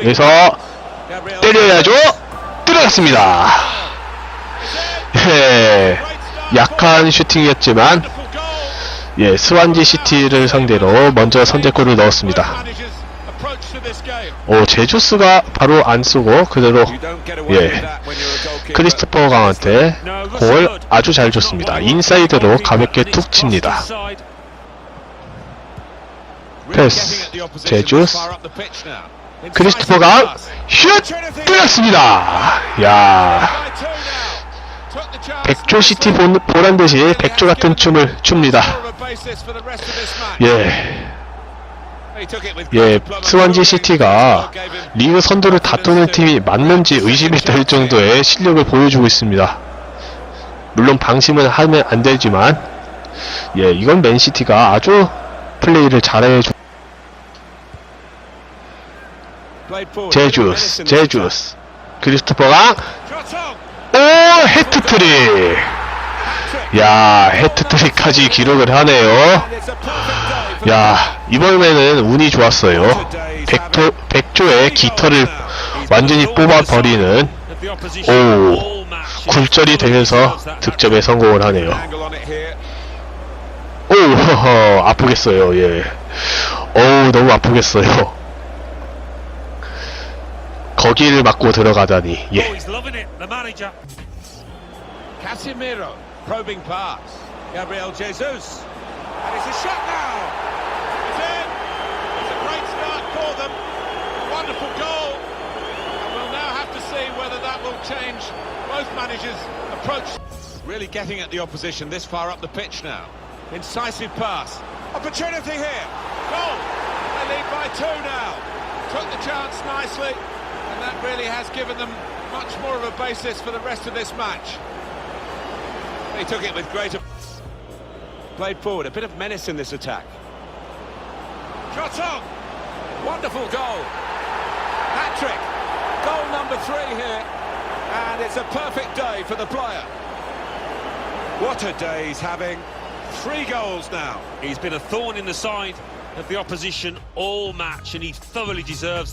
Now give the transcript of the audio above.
여기서 Gabriel 때려야죠. 들어갔습니다. 예, 약한 슈팅이었지만. 예, 스완지 시티를 상대로 먼저 선제골을 넣었습니다. 오, 제주스가 바로 안 쏘고 그대로 예. 크리스토퍼 강한테 공을 아주 잘 줬습니다. 인사이드로 가볍게 툭 칩니다. 패스. 제주스. this far up the pitch now. 크리스토퍼 Incisive 강 pass. 슛! 때렸습니다. 야 By two now. Took the chance. 백조 시티 본, 보란 듯이 백조 같은 춤을 춥니다. 예, 예. 스완지 시티가 리그 선두를 다투는 팀이 맞는지 의심이 될 정도의 실력을 보여주고 있습니다. 물론 방심은 하면 안 되지만, 예, 이건 맨시티가 아주 플레이를 잘해주. Played 제주스, 제주스, 크리스토퍼가. 오 헤트트릭. 야 헤트트릭까지 기록을 하네요. 야 이번에는 운이 좋았어요. 백조 백조의 깃털을 완전히 뽑아버리는 오 굴절이 되면서 득점에 성공을 하네요. 오 허허 아프겠어요. 예. 어우 너무 아프겠어요. 거기를 맞고 들어가다니. 예. Oh, he's loving it, the manager. Casemiro probing pass. Gabriel Jesus. And it's a shot now. It's in. It's a great start for them. Wonderful goal. And we'll now have to see whether that will change both managers' approach. Really getting at the opposition this far up the pitch now. Incisive pass. Opportunity here. Goal. They lead by two now. Took the chance nicely. And that really has given them much more of a basis for the rest of this match. He took it with great. Played forward, a bit of menace in this attack. Shot on! Wonderful goal. Hat trick. Goal number three here. And it's a perfect day for the player. What a day he's having. Three goals now. He's been a thorn in the side of the opposition all match, and he thoroughly deserves.